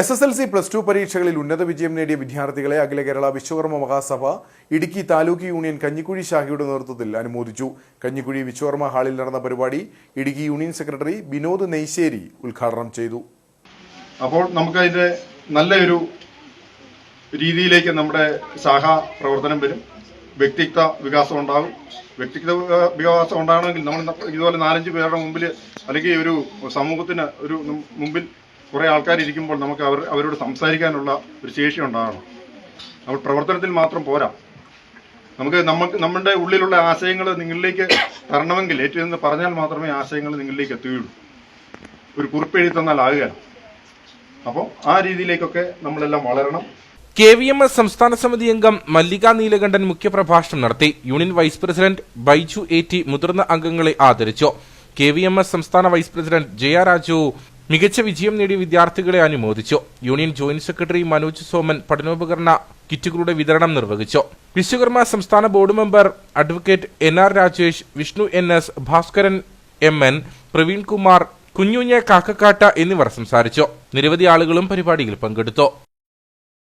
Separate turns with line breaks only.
S S L C plus two പരീക്ഷകളിൽ ഉന്നത വിജയം നേടിയ വിദ്യാർത്ഥികളെ അഖില കേരള വിശ്വകർമ്മ മഹാസഭ ഇടുക്കി താലൂക്ക് യൂണിയൻ കഞ്ഞിക്കുഴി ശാഖയുടെ നേതൃത്വത്തിൽ അനുമോദിച്ചു. കഞ്ഞിക്കുഴി വിശ്വകർമ്മ ഹാളിൽ നടന്ന പരിപാടി ഇടുക്കി യൂണിയൻ സെക്രട്ടറി വിനോദ് നെയ്ശ്ശേരി ഉദ്ഘാടനം ചെയ്തു.
അപ്പോൾ നമുക്ക് അതിന്റെ നല്ലൊരു രീതിയിലേക്ക് നമ്മുടെ ശാഖ പ്രവർത്തനം വരും. വ്യക്തിത്വ വികാസം ഉണ്ടാകും. വ്യക്തിത്വ വികാസം ഉണ്ടാകണമെങ്കിൽ നമ്മൾ ഇതുപോലെ നാലഞ്ച് പേരുടെ മുമ്പിൽ അല്ലെങ്കിൽ ഒരു സമൂഹത്തിന് ഒരു മുമ്പിൽ കുറേ ആൾക്കാർ ഇരിക്കുമ്പോൾ നമുക്ക് അവർ അവരോട് സംസാരിക്കാനുള്ള ഒരു ശേഷി ഉണ്ടാകണം നമ്മൾ പ്രവർത്തനത്തിൽ മാത്രം പോരാ. നമുക്ക് നമുക്ക് നമ്മുടെ ഉള്ളിലുള്ള ആശയങ്ങൾ നിങ്ങളിലേക്ക് തരണമെങ്കിൽ ഏറ്റവും പറഞ്ഞാൽ മാത്രമേ ആശയങ്ങൾ നിങ്ങളിലേക്ക് എത്തുകയുള്ളൂ. ഒരു കുറിപ്പ് എഴുതി തന്നാൽ ആകുക അപ്പോൾ ആ രീതിയിലേക്കൊക്കെ നമ്മളെല്ലാം വളരണം.
കെ വി എം എസ് സംസ്ഥാന സമിതി അംഗം മല്ലിക നീലകണ്ഠൻ മുഖ്യപ്രഭാഷണം നടത്തി. Union vice president Baiju A T മുതിർന്ന അംഗങ്ങളെ ആദരിച്ചു. കെ വി എം എസ് സംസ്ഥാന വൈസ് പ്രസിഡന്റ് ജയ രാജു മികച്ച വിജയം നേടിയ വിദ്യാർത്ഥികളെ അനുമോദിച്ചു. Union joint secretary Manoj Soman പഠനോപകരണ കിറ്റുകളുടെ വിതരണം നിർവഹിച്ചു. വിശ്വകർമ്മ സംസ്ഥാന board member advocate N R Rajesh Vishnu N S Bhaskaran M N Praveen Kumar കുഞ്ഞുഞ്ഞ കാക്കക്കാട്ട എന്നിവർ സംസാരിച്ചു. നിരവധി ആളുകളും പരിപാടിയിൽ പങ്കെടുത്തു.